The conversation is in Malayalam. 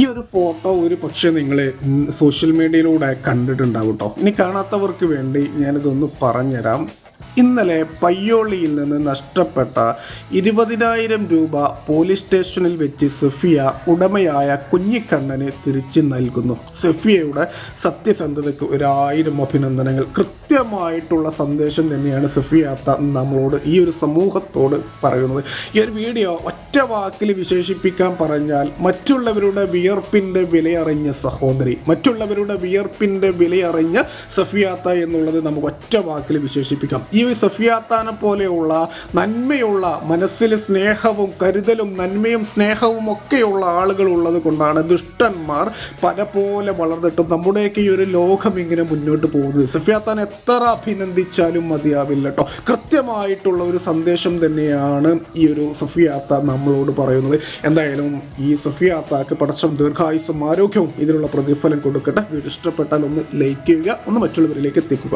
ഈ ഒരു ഫോട്ടോ ഒരു പക്ഷേ നിങ്ങൾ സോഷ്യൽ മീഡിയയിലൂടെ കണ്ടിട്ടുണ്ടാവും കേട്ടോ ഇനി കാണാത്തവർക്ക് വേണ്ടി ഞാനിതൊന്ന് പറഞ്ഞുതരാം. ഇന്നലെ പയ്യോളിയിൽ നിന്ന് നഷ്ടപ്പെട്ട ഇരുപതിനായിരം രൂപ പോലീസ് സ്റ്റേഷനിൽ വെച്ച് സെഫിയ ഉടമയായ കുഞ്ഞിക്കണ്ണന് തിരിച്ചു നൽകുന്നു. സെഫിയയുടെ സത്യസന്ധതയ്ക്ക് ഒരായിരം അഭിനന്ദനങ്ങൾ. കൃത്യമായിട്ടുള്ള സന്ദേശം തന്നെയാണ് സെഫിയാത്ത നമ്മളോട് ഈ ഒരു സമൂഹത്തോട് പറയുന്നത്. ഈ ഒരു വീഡിയോ ഒറ്റ വാക്കിൽ വിശേഷിപ്പിക്കാൻ പറഞ്ഞാൽ മറ്റുള്ളവരുടെ വിയർപ്പിന്റെ വിലയറിഞ്ഞ സഹോദരി മറ്റുള്ളവരുടെ വിയർപ്പിന്റെ വിലയറിഞ്ഞ സഫിയാത്ത എന്നുള്ളത് നമുക്ക് ഒറ്റ വാക്കിൽ വിശേഷിപ്പിക്കാം. ഈ ഒരു സഫിയാത്താനെ പോലെയുള്ള നന്മയുള്ള മനസ്സിൽ സ്നേഹവും കരുതലും നന്മയും സ്നേഹവും ഒക്കെയുള്ള ആളുകൾ ഉള്ളത് കൊണ്ടാണ് ദുഷ്ടന്മാർ പല പോലെ വളർന്നിട്ടും നമ്മുടെയൊക്കെ ഈ ഒരു ലോകം ഇങ്ങനെ മുന്നോട്ട് പോകുന്നത്. സഫിയാത്താൻ എത്ര അഭിനന്ദിച്ചാലും മതിയാവില്ല കേട്ടോ. കൃത്യമായിട്ടുള്ള ഒരു സന്ദേശം തന്നെയാണ് ഈ ഒരു സഫിയാത്ത നമ്മളോട് പറയുന്നത്. എന്തായാലും ഈ സഫിയാത്താക്ക് പടച്ചം ദീർഘായുസും ആരോഗ്യവും ഇതിനുള്ള പ്രതിഫലം കൊടുക്കട്ടെ. ഇഷ്ടപ്പെട്ടാൽ ഒന്ന് ലൈക്ക് ചെയ്യുക ഒന്ന് മറ്റുള്ളവരിലേക്ക് എത്തിക്കുക.